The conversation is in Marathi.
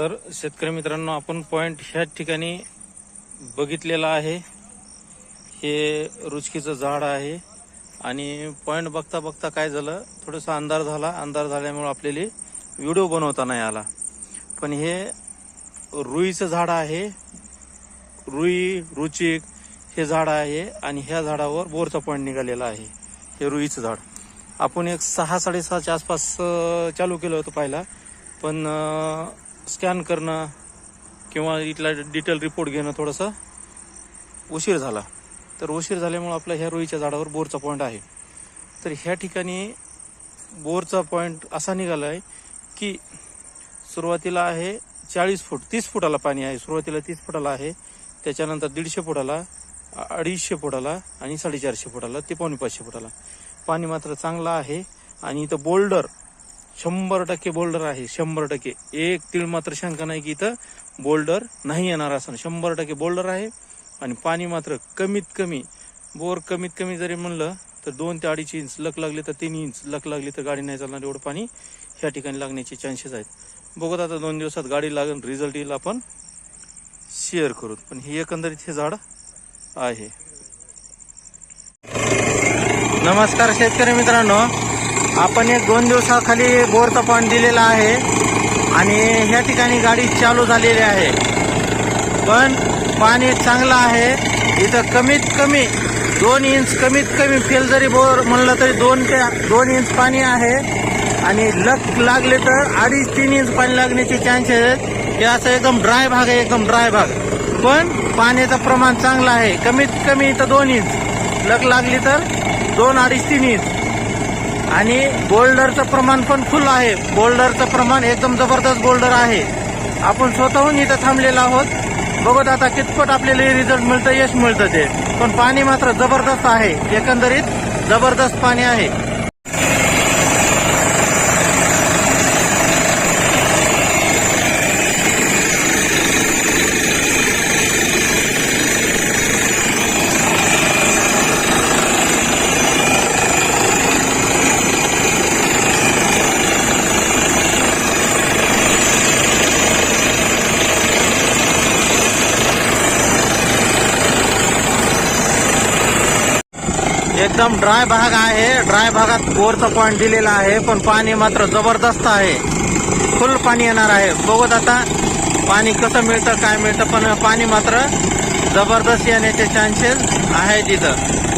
तर शेतकरी मित्रांनो आपण पॉईंट ह्या ठिकाणी बघितलेला आहे. हे रुचकीचं झाड आहे. आणि पॉईंट बघता बघता काय झालं? थोडंसं अंधार झाला. अंधार झाल्यामुळे आपल्याला व्हिडिओ बनवता नाही आला पण हे रुईचं झाड आहे. रुई रुचिक हे झाड आहे आणि ह्या झाडावर बोरचा पॉईंट निघालेला आहे. हे रुईचं झाड. आपण एक सहा साडेसहाच्या आसपास चालू केलं होतं पाहिला पण स्कॅन करणं किंवा इथला डिटेल रिपोर्ट घेणं थोडंसं उशीर झाला. तर उशीर झाल्यामुळे आपल्या ह्या रोईच्या झाडावर बोरचा पॉईंट आहे. तर ह्या ठिकाणी बोरचा पॉईंट असा निघाला आहे की सुरुवातीला आहे चाळीस फूट तीस फुटाला पाणी आहे. सुरुवातीला तीस फुटाला आहे त्याच्यानंतर दीडशे फुटाला अडीचशे फुटाला आणि साडेचारशे फुटाला ते पावणे पाचशे फुटाला. पाणी मात्र चांगलं आहे आणि इथं बोल्डर शंभर टक्के बोल्डर आहे शंभर टक्के. एक तीळ मात्र शंका नाही की इथं बोल्डर नाही येणार असं. शंभर टक्के बोल्डर आहे आणि पाणी मात्र कमीत कमी बोर कमीत कमी जरी म्हणलं तर दोन ते अडीच इंच लक लागली तर तीन इंच लक लागली तर गाडी नाही चालणार एवढं पाणी ह्या ठिकाणी लागण्याचे चान्सेस आहेत. बघत आता दोन दिवसात गाडी लागेल रिझल्ट येईल आपण शेअर करू. पण हे एकंदरीत हे झाड आहे. नमस्कार शेतकरी मित्रांनो. आपण एक दोन दिवसाखाली बोरचा पॉईंट दिलेला आहे आणि ह्या ठिकाणी गाडी चालू झालेली आहे. पण पाणी चांगलं आहे. इथं कमीत कमी दोन इंच कमीत कमी फेल जरी बोर म्हणलं तरी दोन ते दोन इंच पाणी आहे. आणि लक लागले तर अडीच तीन इंच पाणी लागण्याचे चान्सेस आहेत. हे असं एकदम ड्राय भाग आहे एकदम ड्राय भाग. पण पाण्याचं प्रमाण चांगलं आहे. कमीत कमी इथं दोन इंच. लक लागली तर दोन अडीच तीन इंच. आणि बोल्डरचं प्रमाण पण फुल आहे. बोल्डरचं प्रमाण एकदम जबरदस्त बोल्डर आहे. आपण स्वतःहून इथं थांबलेलो आहोत. बघत आता कितपत आपल्याला रिझल्ट मिळतं यश मिळतं ते. पण पाणी मात्र जबरदस्त आहे. एकंदरीत जबरदस्त पाणी आहे. एकदम ड्राय भाग आहे. ड्राय भागात बोरचा पॉईंट दिलेला आहे पण पाणी मात्र जबरदस्त आहे. फुल पाणी येणार आहे. बघत आता पाणी कसं मिळतं काय मिळतं पण पाणी मात्र जबरदस्त येण्याचे चान्सेस आहे तिथं